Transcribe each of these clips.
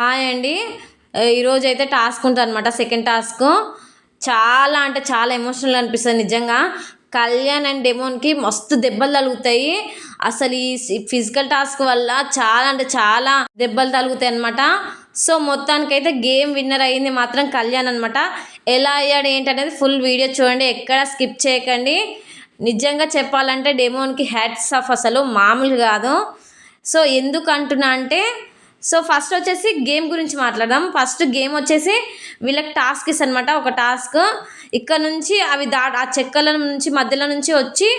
Hi అండి. ఈరోజు అయితే టాస్క్ ఉంటుంది అనమాట సెకండ్ టాస్క్. చాలా అంటే చాలా ఎమోషనల్ అనిపిస్తుంది నిజంగా. కళ్యాణ్ అండ్ డెమోన్కి మస్తు దెబ్బలు తగులుతాయి. అసలు ఈ ఫిజికల్ టాస్క్ వల్ల చాలా అంటే చాలా దెబ్బలు తగులుతాయి అనమాట సో మొత్తానికైతే గేమ్ విన్నర్ అయ్యింది మాత్రం కళ్యాణ్ అనమాట ఎలా అయ్యాడు ఏంటనేది ఫుల్ వీడియో చూడండి ఎక్కడ స్కిప్ చేయకండి. నిజంగా చెప్పాలంటే డెమోన్కి హ్యాట్స్ ఆఫ్ అసలు మామూలు కాదు. సో ఎందుకు అంటున్నా అంటే సో ఫస్ట్ వచ్చేసి గేమ్ గురించి మాట్లాడదాం. ఫస్ట్ గేమ్ వచ్చేసి వీళ్ళకి టాస్క్ ఇస్ అనమాట ఒక టాస్క్. ఇక్కడ నుంచి అవి దా ఆ చెక్కల నుంచి మధ్యలో నుంచి వచ్చి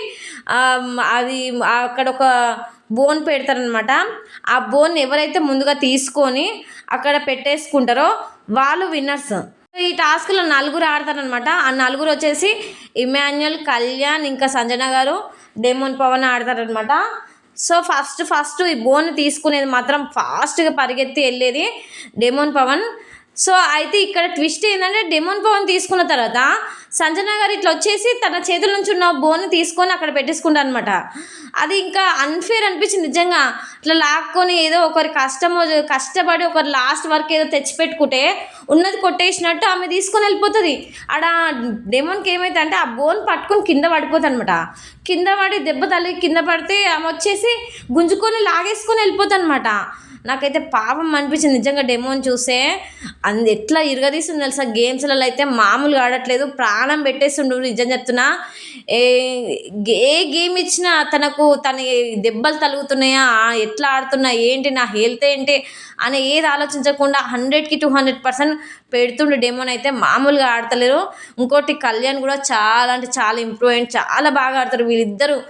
అది అక్కడ ఒక బోన్ పెడతారనమాట ఆ బోన్ ఎవరైతే ముందుగా తీసుకొని అక్కడ పెట్టేసుకుంటారో వాళ్ళు విన్నర్స్ ఈ టాస్క్లో నలుగురు ఆడతారనమాట ఆ నలుగురు వచ్చేసి ఇమాన్యుయల్ కళ్యాణ్ ఇంకా సంజన గారు డెమోన్ పవన్ ఆడతారనమాట సో ఫస్ట్ ఫస్ట్ ఈ బోన్ తీసుకునేది మాత్రం ఫాస్ట్గా పరిగెత్తి వెళ్ళేది డెమోన్ పవన్ సో అయితే ఇక్కడ ట్విస్ట్ ఏంటంటే డెమోన్ పవన్ తీసుకున్న తర్వాత సంజన గారు ఇట్లా వచ్చేసి తన చేతుల నుంచి ఉన్న బోన్ తీసుకొని అక్కడ పెట్టేసుకుంటా అనమాట అది ఇంకా అన్ఫేర్ అనిపించింది నిజంగా. ఇట్లా లాక్కొని ఏదో ఒకరి కష్టమో కష్టపడి ఒకరు లాస్ట్ వరకు ఏదో తెచ్చిపెట్టుకుంటే ఉన్నది కొట్టేసినట్టు ఆమె తీసుకొని వెళ్ళిపోతుంది. ఆడ డెమోన్కి ఏమైతే అంటే ఆ బోన్ పట్టుకొని కింద పడిపోతుంది అనమాట కింద పడి దెబ్బ తల్లి కింద పడితే ఆమె వచ్చేసి గుంజుకొని లాగేసుకొని వెళ్ళిపోతుంది అనమాట నాకైతే పాపం అనిపించింది. నిజంగా డెమోని చూస్తే అంది ఎట్లా ఇరగదీస్తుంది తెలుసా? గేమ్స్లలో అయితే మామూలుగా ఆడట్లేదు. ప్రాణం పెట్టేస్తుండు నిజం చెప్తున్నా. ఏ ఏ గేమ్ ఇచ్చినా తనకు తన దెబ్బలు తలుగుతున్నాయా ఎట్లా ఆడుతున్నా? ఏంటి నా హెల్త్ ఏంటి? అని ఏది ఆలోచించకుండా హండ్రెడ్కి టూ హండ్రెడ్ పర్సెంట్ పెడుతుండు డెమోన్ అయితే మామూలుగా ఆడతలేరు. ఇంకోటి కళ్యాణ్ కూడా చాలా అంటే చాలా ఇంప్రూవ్ అయ్యి చాలా బాగా ఆడతారు. వీళ్ళిద్దరు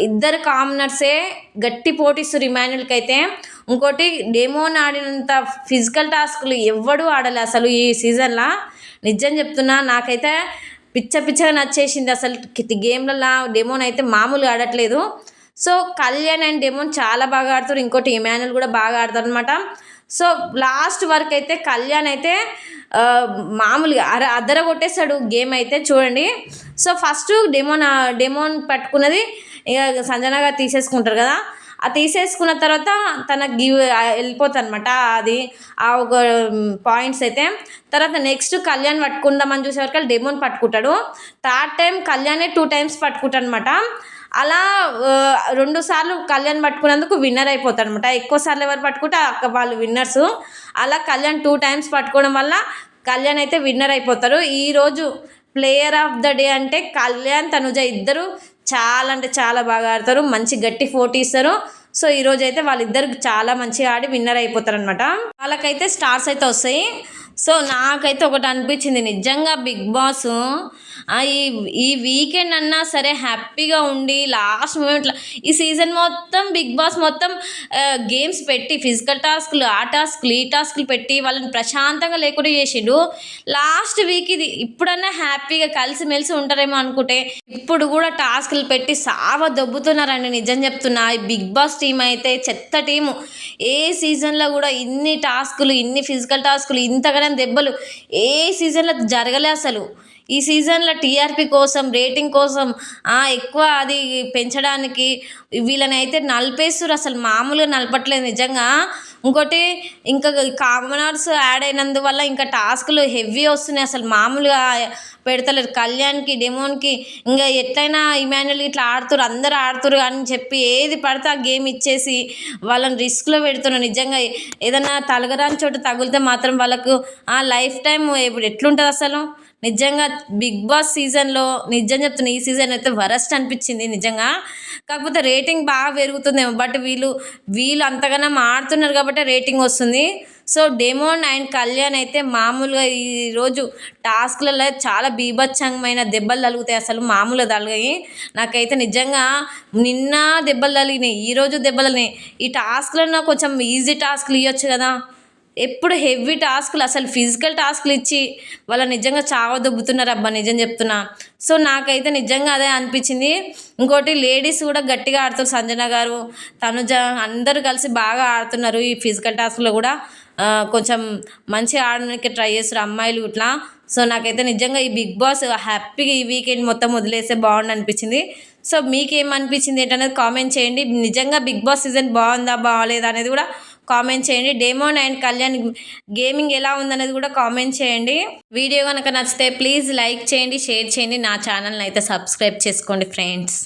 ఇద్దరు కామనర్సే గట్టి పోటీస్తారు ఇమాన్యుల్కి అయితే ఇంకోటి డెమోన్ ఆడినంత ఫిజికల్ టాస్క్లు ఎవ్వడూ ఆడలే అసలు ఈ సీజన్లో. నిజం చెప్తున్నా నాకైతే పిచ్చ పిచ్చగా నచ్చేసింది అసలు గేమ్లలో డెమోన్ అయితే మామూలుగా ఆడట్లేదు. సో కళ్యాణ్ అండ్ డెమోన్ చాలా బాగా ఆడతారు. ఇంకోటి ఇమాన్యుల్ కూడా బాగా ఆడతారు అనమాట సో లాస్ట్ వరకు అయితే కళ్యాణ్ అయితే మామూలుగా అర అద్దర కొట్టేస్తాడు గేమ్ అయితే చూడండి. సో ఫస్ట్ డెమోన్ డెమోన్ పట్టుకున్నది ఇక సంజన తీసేసుకుంటారు కదా. ఆ తీసేసుకున్న తర్వాత తన గివ్ వెళ్ళిపోతుంది అనమాట అది ఆ ఒక పాయింట్స్ అయితే. తర్వాత నెక్స్ట్ కళ్యాణ్ పట్టుకుందామని చూసేవరకు డెమోన్ పట్టుకుంటాడు. థర్డ్ టైం కళ్యాణే టూ టైమ్స్ పట్టుకుంటాడు అనమాట అలా రెండు సార్లు కళ్యాణ్ పట్టుకున్నందుకు విన్నర్ అయిపోతాడు అనమాట ఎక్కువ సార్లు ఎవరు పట్టుకుంటే వాళ్ళు విన్నర్స్. అలా కళ్యాణ్ టూ టైమ్స్ పట్టుకోవడం వల్ల కళ్యాణ్ అయితే విన్నర్ అయిపోతారు. ఈరోజు ప్లేయర్ ఆఫ్ ద డే అంటే కళ్యాణ్ తనుజ ఇద్దరు చాలా అంటే చాలా బాగా ఆడతారు. మంచి గట్టి ఫోటో ఇస్తారు. సో ఈరోజు అయితే వాళ్ళిద్దరు చాలా మంచిగా ఆడి విన్నర్ అయిపోతారు అనమాట వాళ్ళకైతే స్టార్స్ అయితే వస్తాయి. సో నాకైతే ఒకటి అనిపించింది. నిజంగా బిగ్ బాస్ ఈ ఈ వీకెండ్ అన్నా సరే హ్యాపీగా ఉండి లాస్ట్ మూమెంట్లో ఈ సీజన్ మొత్తం బిగ్ బాస్ మొత్తం గేమ్స్ పెట్టి ఫిజికల్ టాస్క్లు ఆ టాస్క్లు ఈ టాస్క్లు పెట్టి వాళ్ళని ప్రశాంతంగా లేకుండా చేసిండు. లాస్ట్ వీక్ ఇది ఇప్పుడన్నా హ్యాపీగా కలిసిమెలిసి ఉంటారేమో అనుకుంటే ఇప్పుడు కూడా టాస్క్లు పెట్టి సావ దొబ్బుతున్నారండి నిజం చెప్తున్నా. ఈ బిగ్ బాస్ టీం అయితే చెత్త టీము ఏ సీజన్లో కూడా ఇన్ని టాస్కులు ఇన్ని ఫిజికల్ టాస్కులు ఇంతగానే దెబ్బలు ఏ సీజన్లో జరగలే అసలు. ఈ సీజన్లో టీఆర్పీ కోసం రేటింగ్ కోసం ఎక్కువ అది పెంచడానికి వీళ్ళని అయితే నలిపేస్తారు అసలు మామూలుగా నలపట్లేదు నిజంగా. ఇంకోటి ఇంకా కామనర్స్ యాడ్ అయినందువల్ల ఇంకా టాస్క్లు హెవీ వస్తున్నాయి. అసలు మామూలుగా పెడతలేరు. కళ్యాణ్కి డెమోన్కి ఇంకా ఎట్లయినా ఇమాన్యుల్ ఇట్లా ఆడుతురు అందరు ఆడుతురు అని చెప్పి ఏది పడితే ఆ గేమ్ ఇచ్చేసి వాళ్ళని రిస్క్లో పెడుతున్నారు నిజంగా ఏదైనా తలగరాని చోట తగిలితే మాత్రం వాళ్ళకు ఆ లైఫ్ టైం ఇప్పుడు ఎట్లుంటుంది అసలు? నిజంగా బిగ్ బాస్ సీజన్లో నిజం చెప్తున్నా ఈ సీజన్ అయితే వరస్ట్ అనిపించింది నిజంగా. కాకపోతే రేటింగ్ బాగా పెరుగుతుందేమో బట్ వీళ్ళు వీళ్ళు అంతగానో ఆడుతున్నారు కాబట్టి రేటింగ్ వస్తుంది. సో డెమోన్ అండ్ కళ్యాణ్ అయితే మామూలుగా ఈరోజు టాస్క్లలో చాలా బీభత్సంగమైన దెబ్బలు తలుగుతాయి అసలు మామూలుగా తలగాయి నాకైతే నిజంగా నిన్న దెబ్బలు తలిగినాయి ఈరోజు దెబ్బలు తలిగినాయి ఈ టాస్క్లలో కొంచెం ఈజీ టాస్క్లు ఇవ్వచ్చు కదా. ఎప్పుడు హెవీ టాస్క్లు అసలు ఫిజికల్ టాస్క్లు ఇచ్చి వాళ్ళ నిజంగా చావ దొబ్బుతున్నారు. అబ్బా నిజం చెప్తున్నా. సో నాకైతే నిజంగా అదే అనిపించింది. ఇంకోటి లేడీస్ కూడా గట్టిగా ఆడుతారు సంజన గారు. తనుజ అందరూ కలిసి బాగా ఆడుతున్నారు ఈ ఫిజికల్ టాస్క్లో కూడా. కొంచెం మంచిగా ఆడడానికి ట్రై చేస్తారు అమ్మాయిలు ఇట్లా. సో నాకైతే నిజంగా ఈ బిగ్ బాస్ హ్యాపీగా ఈ వీకెండ్ మొత్తం వదిలేస్తే బాగుండి అనిపించింది. సో మీకేమనిపించింది ఏంటనేది కామెంట్ చేయండి. నిజంగా బిగ్ బాస్ సీజన్ బాగుందా బాగాలేదా అనేది కూడా కామెంట్ చేయండి. డెమోన్ అండ్ కళ్యాణ్ గేమింగ్ ఎలా ఉందనేది కూడా కామెంట్ చేయండి. వీడియో కనుక నచ్చితే ప్లీజ్ లైక్ చేయండి షేర్ చేయండి. నా ఛానల్ని అయితే సబ్స్క్రైబ్ చేసుకోండి ఫ్రెండ్స్.